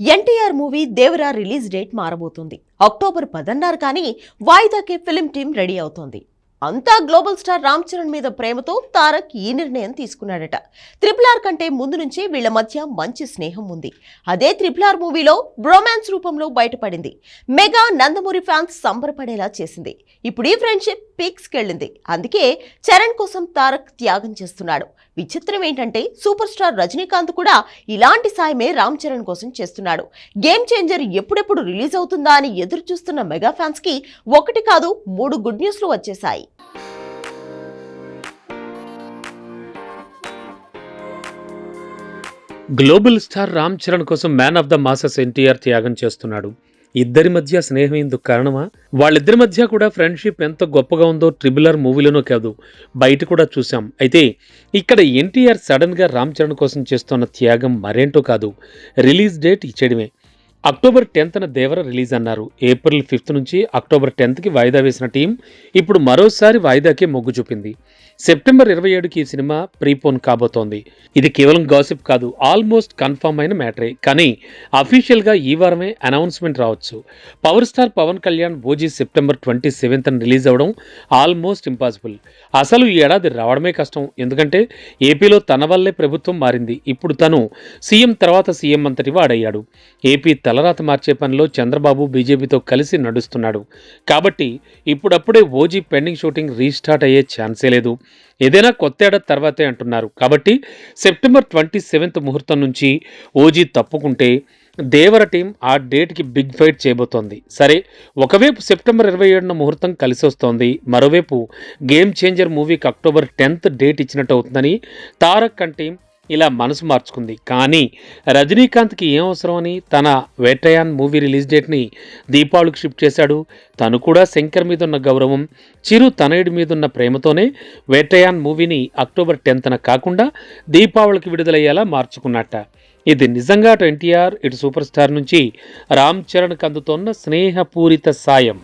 NTR movie Devara release date మారబోతుంది. October పదన్నారు కానీ వాయిదాకే ఫిలిం టీం రెడీ అవుతోంది. అంతా గ్లోబల్ స్టార్ రామ్ చరణ్ మీద ప్రేమతో తారక్ ఈ నిర్ణయం తీసుకున్నాడట. త్రిపుల్ ఆర్ కంటే ముందు నుంచే వీళ్ళ మధ్య మంచి స్నేహం ఉంది. అదే త్రిపుల్ ఆర్ మూవీలో బ్రోమాన్స్ రూపంలో బయటపడింది. మెగా నందమూరి ఫ్యాన్స్ సంబరపడేలా చేసింది. ఇప్పుడు ఈ ఫ్రెండ్షిప్ పీక్స్కి వెళ్ళింది అందుకే చరణ్ కోసం తారక్ త్యాగం చేస్తున్నాడు. విచిత్రం ఏంటంటే సూపర్ స్టార్ రజనీకాంత్ కూడా ఇలాంటి సాయమే రామ్ చరణ్ కోసం చేస్తున్నాడు. గేమ్ చేంజర్ ఎప్పుడెప్పుడు రిలీజ్ అవుతుందా అని ఎదురు చూస్తున్న మెగా ఫ్యాన్స్కి ఒకటి కాదు మూడు గుడ్ న్యూస్లు వచ్చేసాయి గ్లోబల్ స్టార్ రామ్ చరణ్ కోసం man of the masses NTR త్యాగం చేస్తున్నాడు. ఇద్దరి మధ్య స్నేహం ఎందుకు కారణమా? వాళ్ళిద్దరి మధ్య కూడా ఫ్రెండ్షిప్ ఎంత గొప్పగా ఉందో ట్రిబులర్ మూవీలోనూ కాదు బయట కూడా చూసాం అయితే ఇక్కడ ఎన్టీఆర్ సడన్గా రామ్ చరణ్ కోసం చేస్తున్న త్యాగం మరేంటో కాదు రిలీజ్ డేట్ ఇచ్చేయడమే. అక్టోబర్ టెన్త్న దేవర రిలీజ్ అన్నారు. ఏప్రిల్ ఫిఫ్త్ నుంచి అక్టోబర్ టెన్త్కి వాయిదా వేసిన టీం ఇప్పుడు మరోసారి వాయిదాకే మొగ్గు చూపింది. సెప్టెంబర్ ఇరవై ఏడుకి ఈ సినిమా ప్రీపోన్ కాబోతోంది. ఇది కేవలం గాసిప్ కాదు ఆల్మోస్ట్ కన్ఫర్మ్ అయిన మ్యాటరే. కానీ అఫీషియల్గా ఈ వారమే అనౌన్స్మెంట్ రావచ్చు. Power star Pawan Kalyan OG September twenty seventh release అవ్వడం ఆల్మోస్ట్ ఇంపాసిబుల్. అసలు ఈ ఏడాది రావడమే కష్టం. ఎందుకంటే ఏపీలో తన వల్లే ప్రభుత్వం మారింది. ఇప్పుడు తను సీఎం తర్వాత సీఎం అంతటి వాడయ్యాడు. ఏపీ తలరాత మార్చే పనిలో చంద్రబాబు బీజేపీతో కలిసి నడుస్తున్నాడు. కాబట్టి ఇప్పుడప్పుడే ఓజీ పెండింగ్ షూటింగ్ రీస్టార్ట్ అయ్యే ఛాన్సే లేదు. ఏదైనా కొత్త ఏడాది తర్వాతే అంటున్నారు. కాబట్టి సెప్టెంబర్ ట్వంటీ సెవెంత్ ముహూర్తం నుంచి ఓజీ తప్పుకుంటే దేవర టీం ఆ డేట్కి బిగ్ ఫైట్ చేయబోతోంది. సరే ఒకవైపు సెప్టెంబర్ ఇరవై ఏడున ముహూర్తం కలిసి వస్తోంది. మరోవైపు గేమ్ చేంజర్ మూవీకి అక్టోబర్ టెన్త్ డేట్ ఇచ్చినట్టు అవుతుందని తారక్ అండ్ టీం ఇలా మనసు మార్చుకుంది. కానీ రజనీకాంత్కి ఏం అవసరమని తన వేటయాన్ మూవీ రిలీజ్ డేట్ని దీపావళికి షిఫ్ట్ చేశాడు. తను కూడా శంకర్ మీద ఉన్న గౌరవం చిరు తనయుడి మీద ఉన్న ప్రేమతోనే వేటయాన్ మూవీని అక్టోబర్ టెన్త్న కాకుండా దీపావళికి విడుదలయ్యేలా మార్చుకున్నట్ట. ఇది నిజంగా అటు ఎన్టీఆర్ ఇటు సూపర్ స్టార్ నుంచి రామ్ చరణ్కి అందుతోన్న స్నేహపూరిత సాయం.